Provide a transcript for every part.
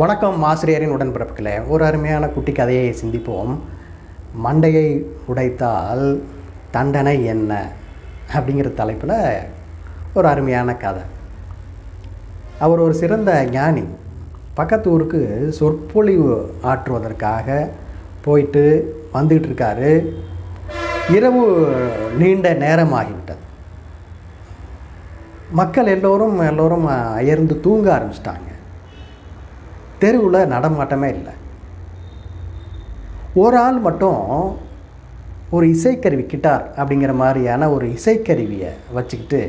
வணக்கம் ஆசிரியரின் உடன்பிறப்புகளே. ஒரு அருமையான குட்டி கதையை சிந்திப்போம். மண்டையை உடைத்தால் தண்டனை என்ன? அப்படிங்கிற தலைப்பில் ஒரு அருமையான கதை. அவர் ஒரு சிறந்த ஞானி. பக்கத்து ஊருக்கு சொற்பொழிவு ஆற்றுவதற்காக போயிட்டு வந்துக்கிட்டு இருக்காரு இரவு நீண்ட நேரமாகிவிட்டது. மக்கள் எல்லோரும் எல்லோரும் அயர்ந்து தூங்க ஆரம்பிச்சிட்டாங்க. தெருவில் நடமாட்டமே இல்லை. ஒரு ஆள் மட்டும் ஒரு இசைக்கருவி கிட்டார் அப்படிங்கிற மாதிரியான ஒரு இசைக்கருவியை வச்சுக்கிட்டு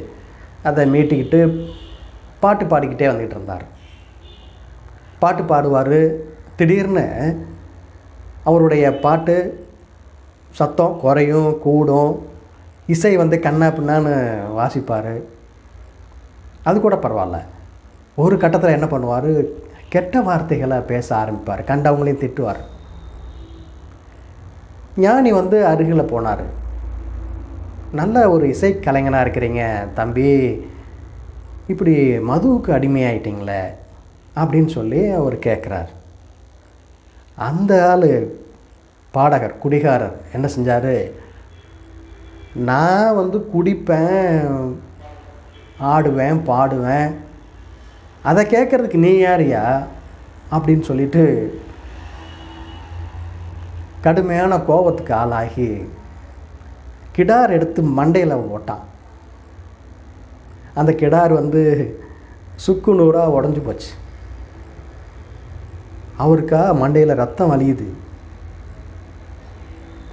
அதை மீட்டிக்கிட்டு பாட்டு பாடிக்கிட்டே வந்துக்கிட்டு இருந்தார். பாட்டு பாடுவார். திடீர்னு அவருடைய பாட்டு சத்தம் குறையும் கூடும். இசை வந்து கண்ணா பின்னான்னு வாசிப்பார். அது கூட பரவாயில்ல. ஒரு கட்டத்தில் என்ன பண்ணுவார்? கெட்ட வார்த்தைகளை பேச ஆரம்பிப்பார். கண்டவங்களையும் திட்டுவார். ஞானி வந்து அருகில் போனார். நல்ல ஒரு இசைக்கலைஞனாக இருக்கிறீங்க தம்பி. இப்படி மதுவுக்கு அடிமையாயிட்டீங்களே அப்படின்னு சொல்லி அவர் கேட்குறார் அந்த ஆள் பாடகர் குடிகாரர் என்ன செஞ்சார்? நான் வந்து குடிப்பேன் ஆடுவேன் பாடுவேன். அதை கேட்குறதுக்கு நீ யாரியா? அப்படின்னு சொல்லிட்டு கடுமையான கோபத்துக்கு ஆளாகி கிடார் எடுத்து மண்டையில் ஓட்டான். அந்த கிடார் வந்து சுக்கு நூறாக உடஞ்சி போச்சு. அவருக்கா மண்டையில் ரத்தம் வலியுது.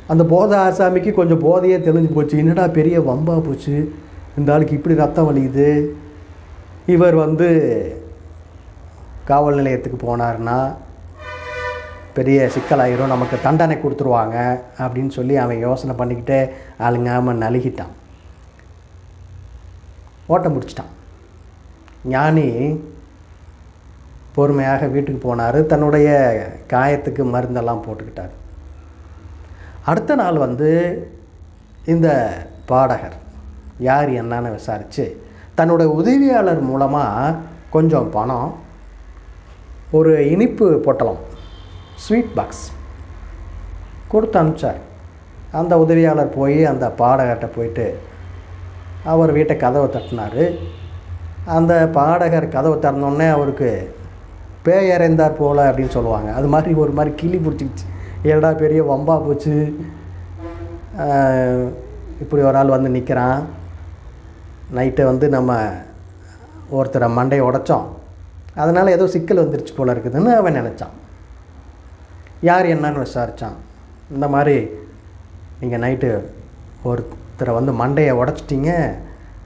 அந்த போதை ஆசாமிக்கு கொஞ்சம் போதையே தெளிஞ்சு போச்சு. என்னடா பெரிய வம்பா போச்சு. இந்த ஆளுக்கு இப்படி ரத்தம் வலியுது? இவர் வந்து காவல் நிலையத்துக்கு போனார்னா பெரிய சிக்கலாயிரும் நமக்கு தண்டனை கொடுத்துருவாங்க அப்படின்னு சொல்லி அவன் யோசனை பண்ணிக்கிட்டே அழுங்காமல் நலுகிட்டான் ஓட்ட முடிச்சிட்டான் ஞானி பொறுமையாக வீட்டுக்கு போனார். தன்னுடைய காயத்துக்கு மருந்தெல்லாம் போட்டுக்கிட்டார். அடுத்த நாள் வந்து இந்த பாடகர் யார் என்னன்னு விசாரித்து தன்னோட உதவியாளர் மூலமாக கொஞ்சம் பணம் ஒரு இனிப்பு பொட்டலம் ஸ்வீட் பாக்ஸ் கொடுத்து அனுப்பிச்சார். அந்த உதவியாளர் போய் அந்த பாடகர்கிட்ட போயிட்டு அவர் வீட்டை கதவை தட்டினார். அந்த பாடகர் கதவை திறந்தோடனே அவருக்கு பேயறைந்தார் போல் போல அப்படின்னு சொல்லுவாங்க. அது மாதிரி ஒரு மாதிரி கிளி பிடிச்சிக்கிச்சு. ஏடா பெரிய வம்பா போச்சு. இப்படி ஒரு ஆள் வந்து நிற்கிறான் நைட்டை வந்து நம்ம ஒருத்தரை மண்டையை உடைச்சோம். அதனால் ஏதோ சிக்கல் வந்துருச்சு போல் இருக்குதுன்னு அவன் நினச்சான். யார் என்னன்னு விசாரித்தான் இந்த மாதிரி நீங்கள் நைட்டு ஒருத்தரை வந்து மண்டையை உடச்சிட்டிங்க.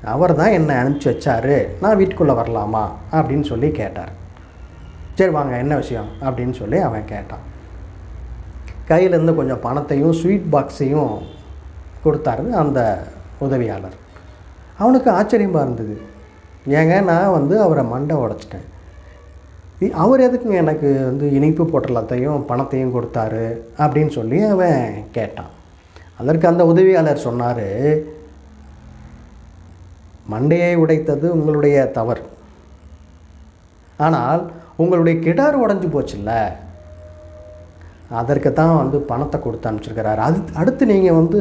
அவர் தான் என்னை அனுப்பிச்சி வச்சாரு. நான் வீட்டுக்குள்ளே வரலாமா? அப்படின்னு சொல்லி கேட்டார். சரி வாங்க என்ன விஷயம்? அப்படின்னு சொல்லி அவன் கேட்டான். கையிலேருந்து கொஞ்சம் பணத்தையும் ஸ்வீட் பாக்ஸையும் கொடுத்தாரு அந்த உதவியாளர். அவனுக்கு ஆச்சரியமாக இருந்தது. ஏங்க நான் வந்து அவரை மண்டை உடச்சிட்டேன். அவர் எதுக்குங்க எனக்கு வந்து இனிப்பு பொட்டலத்தையும் பணத்தையும் கொடுத்தாரு அப்படின்னு சொல்லி அவன் கேட்டான். அதற்கு அந்த உதவியாளர் சொன்னார் மண்டையை உடைத்தது உங்களுடைய தவறு. ஆனால் உங்களுடைய கிடார் உடஞ்சி போச்சுல்ல. அதற்கு தான் வந்து பணத்தை கொடுத்து அனுப்பிச்சிருக்கிறாரு. அது அடுத்து நீங்கள் வந்து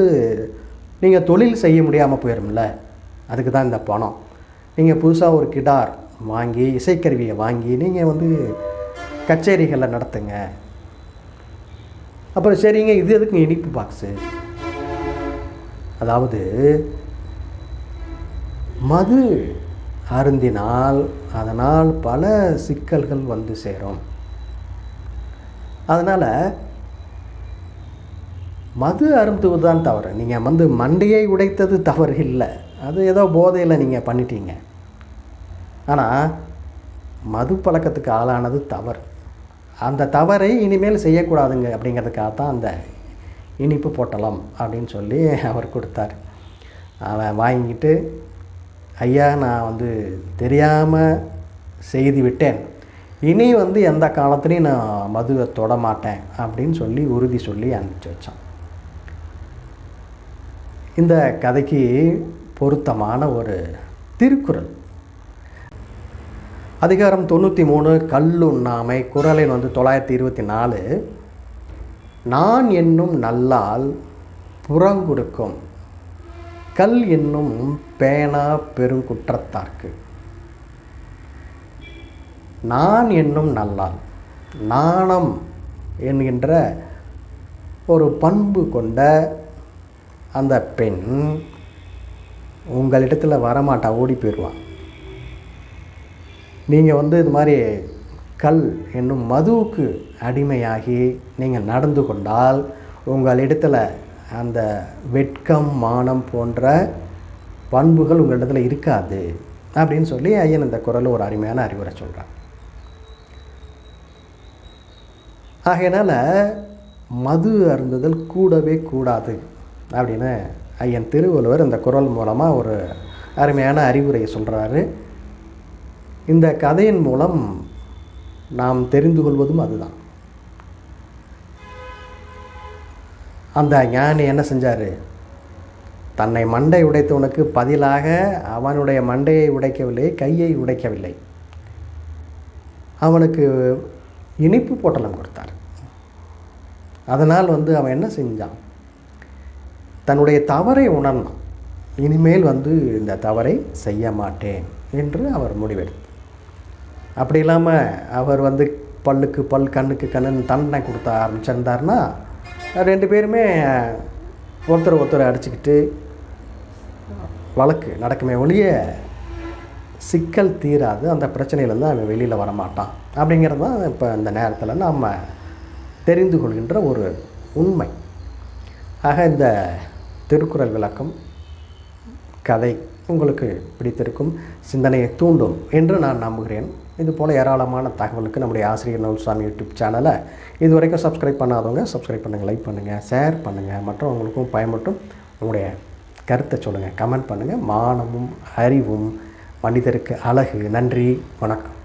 நீங்கள் தொழில் செய்ய முடியாமல் போயிடும்ல அதுக்கு தான் இந்த பணம். நீங்கள் புதுசாக ஒரு கிடார் வாங்கி இசைக்கருவியை வாங்கி நீங்கள் வந்து கச்சேரிகளை நடத்துங்க. அப்புறம் சரிங்க இது எதுக்கு இனிப்பு பாக்ஸு அதாவது மது அருந்தினால் அதனால் பல சிக்கல்கள் வந்து சேரும். அதனால் மது அருந்துவது தான் தவறு. நீங்கள் வந்து மண்டையை உடைத்தது தவறு இல்லை. அது ஏதோ போதையில் நீங்கள் பண்ணிட்டீங்க. ஆனால் மது பழக்கத்துக்கு ஆளானது தவறு. அந்த தவறை இனிமேல் செய்யக்கூடாதுங்க அப்படிங்கிறதுக்காக தான் அந்த இனிப்பு போட்டலாம் அப்படின்னு சொல்லி அவர் கொடுத்தார். அவன் வாங்கிட்டு ஐயா நான் வந்து தெரியாமல் செய்து விட்டேன். இனி வந்து எந்த காலத்துலையும் நான் மதுவை தொட மாட்டேன். அப்படின்னு சொல்லி உறுதி சொல்லி அனுப்பிச்சி வச்சான். இந்த கதைக்கு பொருத்தமான ஒரு திருக்குறள். அதிகாரம் தொண்ணூற்றி மூணு கல்லுண்ணாமை குரலின் வந்து தொள்ளாயிரத்தி இருபத்தி நாலு. நான் என்னும் நல்லால் புறங்கொடுக்கும் கல் என்னும் பேனா பெருங்குற்றத்தார்க்கு. நான் என்னும் நல்லால் நாணம் என்கின்ற ஒரு பண்பு கொண்ட அந்த பெண் உங்களிடத்தில் வரமாட்டா ஓடி போயிடுவான் நீங்கள் வந்து இது மாதிரி கல் என்னும் மதுவுக்கு அடிமையாகி நீங்கள் நடந்து கொண்டால் உங்களிடத்தில் அந்த வெட்கம் மானம் போன்ற பண்புகள் உங்களிடத்தில் இருக்காது அப்படின்னு சொல்லி ஐயன் இந்த குரல் ஒரு அருமையான அறிவுரை சொல்கிறான் ஆகையினால் மது அருந்துதல் கூடவே கூடாது. அப்படின்னு ஐயன் திருவள்ளுவர் இந்த குரல் மூலமாக ஒரு அருமையான அறிவுரையை சொல்கிறாரு இந்த கதையின் மூலம் நாம் தெரிந்து கொள்வதும் அதுதான். அந்த ஞானி என்ன செஞ்சார்? தன்னை மண்டை உடைத்தவனுக்கு பதிலாக அவனுடைய மண்டையை உடைக்கவில்லை கையை உடைக்கவில்லை. அவனுக்கு இனிப்பு போட்டலம் கொடுத்தார். அதனால் வந்து அவன் என்ன செஞ்சான்? தன்னுடைய தவறை உணர்ந்தான். இனிமேல் வந்து இந்த தவறை செய்ய மாட்டேன் என்று அவர் முடிவெடுத்தார். அப்படி இல்லாமல் அவர் வந்து பல்லுக்கு பல் கண்ணுக்கு கண்ணுன்னு தண்டனை கொடுத்த ஆரம்பிச்சிருந்தாருன்னா ரெண்டு பேருமே ஒருத்தர் ஒருத்தர் அடிச்சுக்கிட்டு வழக்கு நடக்குமே ஒழிய சிக்கல் தீராது அந்த பிரச்சனையிலேருந்து அவன் வெளியில் வரமாட்டான் அப்படிங்கிறது தான் இப்போ இந்த நேரத்தில் நாம் தெரிந்து கொள்கின்ற ஒரு உண்மை. ஆக இந்த திருக்குறள் விளக்கம் கதை உங்களுக்கு பிடித்திருக்கும் சிந்தனையை தூண்டும் என்று நான் நம்புகிறேன். இது போல் ஏராளமான தகவலுக்கு நம்முடைய ஆசிரியர் நவல்சாமி யூடியூப் சேனலை இது வரைக்கும் சப்ஸ்கிரைப் பண்ணாதவங்க சப்ஸ்கிரைப் பண்ணுங்கள் லைக் பண்ணுங்கள் ஷேர் பண்ணுங்கள் மற்றவங்களுக்கும் பயமட்டும் உங்களுடைய கருத்தை சொல்லுங்கள் கமெண்ட் பண்ணுங்கள் மானமும் அறிவும் மனிதருக்கு அழகு. நன்றி வணக்கம்.